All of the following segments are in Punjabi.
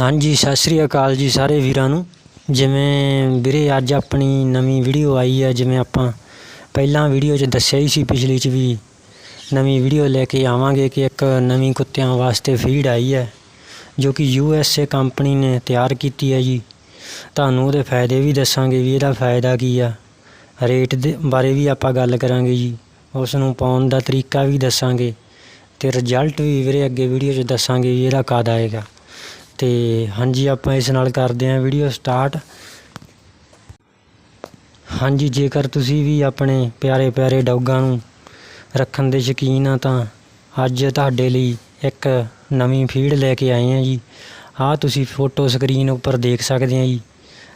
ਹਾਂਜੀ, ਸਤਿ ਸ੍ਰੀ ਅਕਾਲ ਜੀ ਸਾਰੇ ਵੀਰਾਂ ਨੂੰ। ਜਿਵੇਂ ਵੀਰੇ ਅੱਜ ਆਪਣੀ ਨਵੀਂ ਵੀਡੀਓ ਆਈ ਹੈ ਜਿਵੇਂ ਆਪਾਂ ਪਹਿਲਾਂ ਵੀਡੀਓ 'ਚ ਦੱਸਿਆ ਹੀ ਸੀ ਪਿਛਲੀ 'ਚ ਵੀ ਨਵੀਂ ਵੀਡੀਓ ਲੈ ਕੇ ਆਵਾਂਗੇ ਕਿ ਇੱਕ ਨਵੀਂ ਕੁੱਤਿਆਂ ਵਾਸਤੇ ਫੀਡ ਆਈ ਹੈ ਜੋ ਕਿ ਯੂ ਐਸ ਏ ਕੰਪਨੀ ਨੇ ਤਿਆਰ ਕੀਤੀ ਹੈ ਜੀ। ਤੁਹਾਨੂੰ ਉਹਦੇ ਫਾਇਦੇ ਵੀ ਦੱਸਾਂਗੇ ਵੀ ਇਹਦਾ ਫਾਇਦਾ ਕੀ ਆ। ਰੇਟ ਦੇ ਬਾਰੇ ਵੀ ਆਪਾਂ ਗੱਲ ਕਰਾਂਗੇ ਜੀ। ਉਸ ਨੂੰ ਪਾਉਣ ਦਾ ਤਰੀਕਾ ਵੀ ਦੱਸਾਂਗੇ ਤੇ ਰਿਜ਼ਲਟ ਵੀ ਵੀਰੇ ਅੱਗੇ ਵੀਡੀਓ 'ਚ ਦੱਸਾਂਗੇ ਵੀ ਇਹਦਾ ਕਦ ਆਏਗਾ। ਤੇ ਹਾਂਜੀ, ਆਪਾਂ ਇਸ ਨਾਲ ਕਰਦੇ ਹਾਂ ਵੀਡੀਓ ਸਟਾਰਟ ਹਾਂਜੀ, ਜੇਕਰ ਤੁਸੀਂ ਵੀ ਆਪਣੇ ਪਿਆਰੇ ਪਿਆਰੇ ਡੌਗਾਂ ਨੂੰ ਰੱਖਣ ਦੇ ਸ਼ੌਕੀਨ ਆ ਤਾਂ ਅੱਜ ਤੁਹਾਡੇ ਲਈ ਇੱਕ ਨਵੀਂ ਫੀਡ ਲੈ ਕੇ ਆਏ ਹਾਂ ਜੀ। ਆਹ ਤੁਸੀਂ ਫੋਟੋ ਸਕਰੀਨ ਉੱਪਰ ਦੇਖ ਸਕਦੇ ਆ ਜੀ।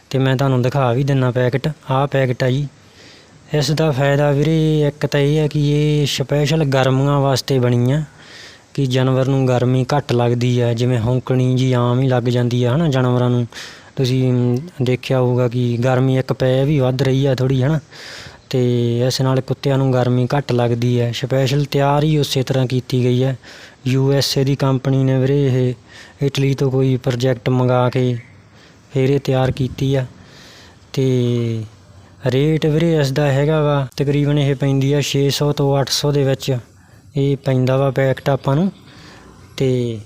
ਤੇ ਮੈਂ ਤੁਹਾਨੂੰ ਦਿਖਾ ਵੀ ਦਿੰਨਾ ਪੈਕਟ ਆਹ ਪੈਕਟ ਆ ਜੀ। ਇਸ ਦਾ ਫਾਇਦਾ ਵੀਰੇ ਇੱਕ ਤਾਂ ਇਹ ਹੈ ਕਿ ਇਹ ਸਪੈਸ਼ਲ ਗਰਮੀਆਂ ਵਾਸਤੇ ਬਣੀ ਆ ਕਿ ਜਾਨਵਰ ਨੂੰ ਗਰਮੀ ਘੱਟ ਲੱਗਦੀ ਹੈ ਜਿਵੇਂ ਹੌਂਕਣੀ ਜੀ ਆਮ ਹੀ ਲੱਗ ਜਾਂਦੀ ਹੈ ਹਨਾ, ਜਾਨਵਰਾਂ ਨੂੰ। ਤੁਸੀਂ ਦੇਖਿਆ ਹੋਊਗਾ ਕਿ ਗਰਮੀ ਇੱਕ ਪੈ ਵੀ ਵੱਧ ਰਹੀ ਹੈ ਥੋੜੀ ਹਨਾ। ਤੇ ਇਸ ਨਾਲ ਕੁੱਤਿਆਂ ਨੂੰ ਗਰਮੀ ਘੱਟ ਲੱਗਦੀ ਹੈ ਸਪੈਸ਼ਲ ਤਿਆਰ ਹੀ ਉਸੇ ਤਰ੍ਹਾਂ ਕੀਤੀ ਗਈ ਹੈ ਯੂ ਐਸ ਏ ਦੀ ਕੰਪਨੀ ਨੇ ਵੀਰੇ ਇਹ ਇਟਲੀ ਤੋਂ ਕੋਈ ਪ੍ਰੋਜੈਕਟ ਮੰਗਾ ਕੇ ਫਿਰ ਇਹ ਤਿਆਰ ਕੀਤੀ ਆ। ਤੇ ਰੇਟ ਵੀਰੇ ਇਸ ਦਾ ਹੈਗਾ ਵਾ, ਤਕਰੀਬਨ ਇਹ ਪੈਂਦੀ ਆ 600 ਤੋਂ 800 ਦੇ ਵਿੱਚ। ਇਹ ਪੈਂਦਾ ਵਾ ਪੈਕਟ ਆਪਾਂ ਨੂੰ। ਤੇ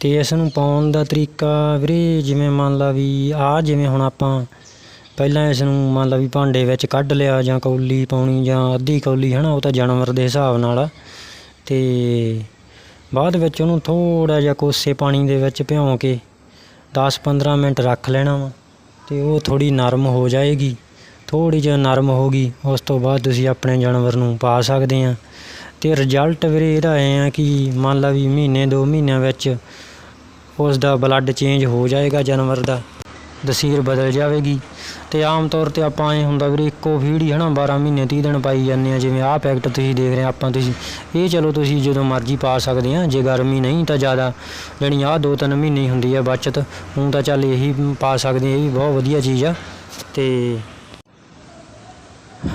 ਤੇ ਇਸ ਨੂੰ ਪਾਉਣ ਦਾ ਤਰੀਕਾ ਵੀਰੇ ਜਿਵੇਂ ਮੰਨ ਲਾ ਵੀ ਆ ਜਿਵੇਂ ਹੁਣ ਆਪਾਂ ਪਹਿਲਾਂ ਇਸ ਨੂੰ ਮੰਨ ਲਾ ਵੀ ਭਾਂਡੇ ਵਿੱਚ ਕੱਢ ਲਿਆ ਜਾਂ ਕੌਲੀ ਪਾਉਣੀ ਜਾਂ ਅੱਧੀ ਕੌਲੀ, ਹਨਾ, ਉਹ ਤਾਂ ਜਾਨਵਰ ਦੇ ਹਿਸਾਬ ਨਾਲ ਆ। ਤੇ ਬਾਅਦ ਵਿੱਚ ਉਹਨੂੰ ਥੋੜਾ ਜਿਹਾ ਕੋਸੇ ਪਾਣੀ ਦੇ ਵਿੱਚ ਭਿਉਂ ਕੇ 10-15 ਮਿੰਟ ਰੱਖ ਲੈਣਾ ਵਾ, ਤੇ ਉਹ ਥੋੜੀ ਨਰਮ ਹੋ ਜਾਏਗੀ। ਥੋੜੀ ਜਿਹੀ ਨਰਮ ਹੋ ਗਈ, ਉਸ ਤੋਂ ਬਾਅਦ ਤੁਸੀਂ ਆਪਣੇ ਜਾਨਵਰ ਨੂੰ ਪਾ ਸਕਦੇ ਆ। ਤੇ ਰਿਜ਼ਲਟ ਵੀਰੇ ਇਹਦਾ ਐ ਆ ਕਿ ਮੰਨ ਲਾ ਵੀ ਮਹੀਨੇ, ਦੋ ਮਹੀਨਿਆਂ ਵਿੱਚ ਉਸ ਦਾ ਬਲੱਡ ਚੇਂਜ ਹੋ ਜਾਏਗਾ ਜਾਨਵਰ ਦਾ ਦਸੀਰ ਬਦਲ ਜਾਵੇਗੀ। ਤੇ ਆਮ ਤੌਰ ਤੇ ਆਪਾਂ ਐ ਹੁੰਦਾ ਵੀਰੇ, ਇੱਕੋ ਫੀਡ ਹੀ ਹਨਾ 12 ਮਹੀਨੇ 30 ਦਿਨ ਪਾਈ ਜਾਂਦੇ ਆ, ਜਿਵੇਂ ਆਹ ਪੈਕਟ ਤੁਸੀਂ ਦੇਖ ਰਹੇ ਆਪਾਂ ਤੁਸੀਂ। ਇਹ ਚਲੋ ਤੁਸੀਂ ਜਦੋਂ ਮਰਜ਼ੀ ਪਾ ਸਕਦੇ ਆ, ਜੇ ਗਰਮੀ ਨਹੀਂ ਤਾਂ ਜ਼ਿਆਦਾ, ਜਾਣੀ ਆਹ ਦੋ ਤਿੰਨ ਮਹੀਨੇ ਹੀ ਹੁੰਦੀ ਆ ਬਚਤ, ਹੁਣ ਤਾਂ ਚੱਲ ਇਹੀ ਪਾ ਸਕਦੇ ਆ, ਇਹ ਵੀ ਬਹੁਤ ਵਧੀਆ ਚੀਜ਼ ਆ। ਤੇ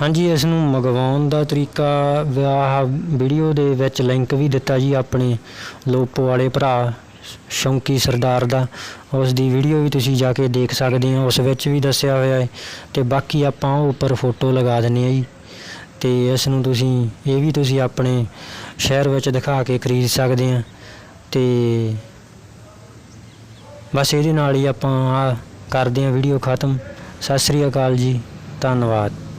ਹਾਂਜੀ, ਇਸ ਨੂੰ ਮੰਗਵਾਉਣ ਦਾ ਤਰੀਕਾ ਵਿਆਹ ਵੀਡੀਓ ਦੇ ਵਿੱਚ ਲਿੰਕ ਵੀ ਦਿੱਤਾ ਜੀ ਆਪਣੇ ਲੋਪੋ ਵਾਲੇ ਭਰਾ ਸ਼ੌਂਕੀ ਸਰਦਾਰ ਦਾ। ਉਸ ਦੀ ਵੀਡੀਓ ਵੀ ਤੁਸੀਂ ਜਾ ਕੇ ਦੇਖ ਸਕਦੇ ਹੋ, ਉਸ ਵਿੱਚ ਵੀ ਦੱਸਿਆ ਹੋਇਆ ਹੈ ਤੇ ਬਾਕੀ ਆਪਾਂ ਉਹ ਉੱਪਰ ਫੋਟੋ ਲਗਾ ਦਿੰਨੇ ਆ ਜੀ। ਤੇ ਇਸ ਨੂੰ ਤੁਸੀਂ, ਇਹ ਵੀ ਤੁਸੀਂ ਆਪਣੇ ਸ਼ਹਿਰ ਵਿੱਚ ਦਿਖਾ ਕੇ ਖਰੀਦ ਸਕਦੇ ਆ ਤੇ ਬਸ ਇਹਦੇ ਨਾਲ ਹੀ ਆਪਾਂ ਆ ਕਰਦੇ ਆ ਵੀਡੀਓ ਖਤਮ। ਸਤਿ ਸ੍ਰੀ ਅਕਾਲ ਜੀ, ਧੰਨਵਾਦ।